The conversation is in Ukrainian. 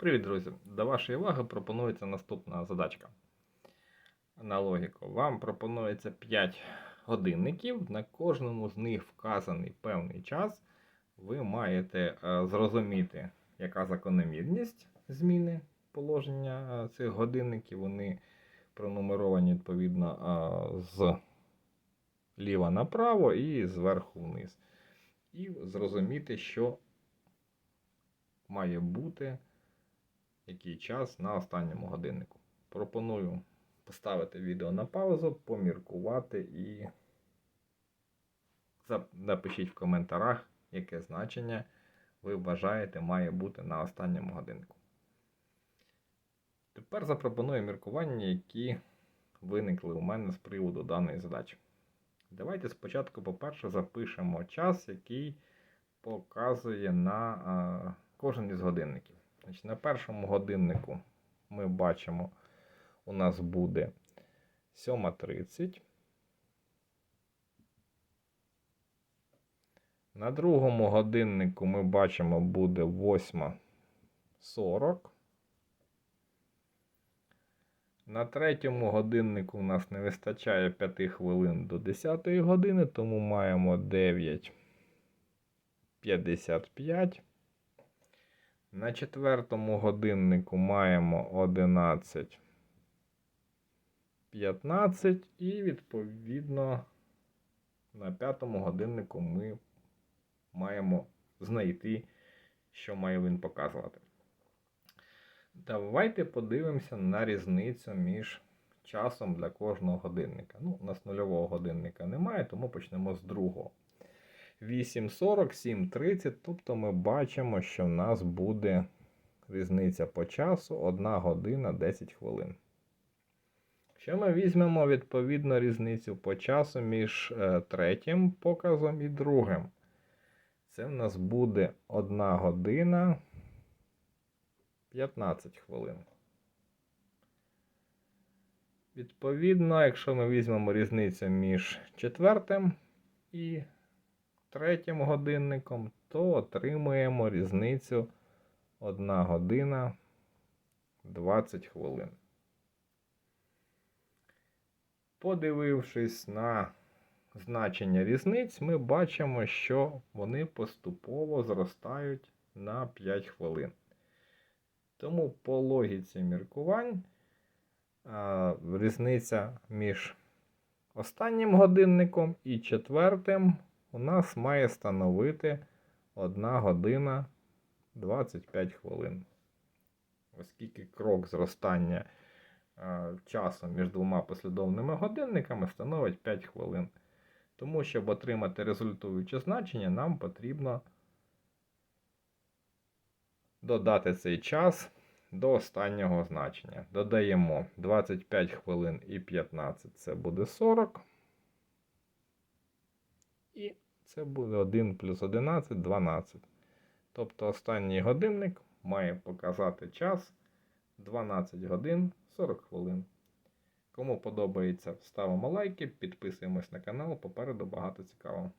Привіт, друзі! До вашої уваги пропонується наступна задачка. На логіку. Вам пропонується 5 годинників. На кожному з них вказаний певний час. Ви маєте е, зрозуміти, яка закономірність зміни положення е, цих годинників. Вони пронумеровані відповідно е, з ліва направо і зверху вниз. І зрозуміти, що має бути який час на останньому годиннику. Пропоную поставити відео на паузу, поміркувати і напишіть в коментарях, яке значення ви вважаєте має бути на останньому годиннику. Тепер запропоную міркування, які виникли у мене з приводу даної задачі. Давайте спочатку, по-перше, запишемо час, який показує на кожен із годинників. Значить, на першому годиннику ми бачимо, у нас буде 7.30. На другому годиннику ми бачимо буде 8.40. На третьому годиннику у нас не вистачає 5 хвилин до 10 години, тому маємо 9.55. На четвертому годиннику маємо 11.15 і відповідно на п'ятому годиннику ми маємо знайти, що має він показувати. Давайте подивимося на різницю між часом для кожного годинника. Ну, у нас нульового годинника немає, тому почнемо з другого. 8.40, 7.30, тобто ми бачимо, що в нас буде різниця по часу 1 година 10 хвилин. Якщо ми візьмемо відповідно різницю по часу між е, третім показом і другим, це в нас буде 1 година 15 хвилин. Відповідно, якщо ми візьмемо різницю між четвертим і третім годинником, то отримуємо різницю 1 година 20 хвилин. Подивившись на значення різниць, ми бачимо, що вони поступово зростають на 5 хвилин. Тому по логіці міркувань різниця між останнім годинником і четвертим у нас має становити 1 година 25 хвилин. Оскільки крок зростання а, часу між двома послідовними годинниками становить 5 хвилин. Тому, щоб отримати результуюче значення, нам потрібно додати цей час до останнього значення. Додаємо 25 хвилин і 15 це буде 40. І це буде 1 плюс 11 12. Тобто останній годинник має показати час 12 годин 40 хвилин. Кому подобається, ставимо лайки, підписуємось на канал, попереду багато цікавого.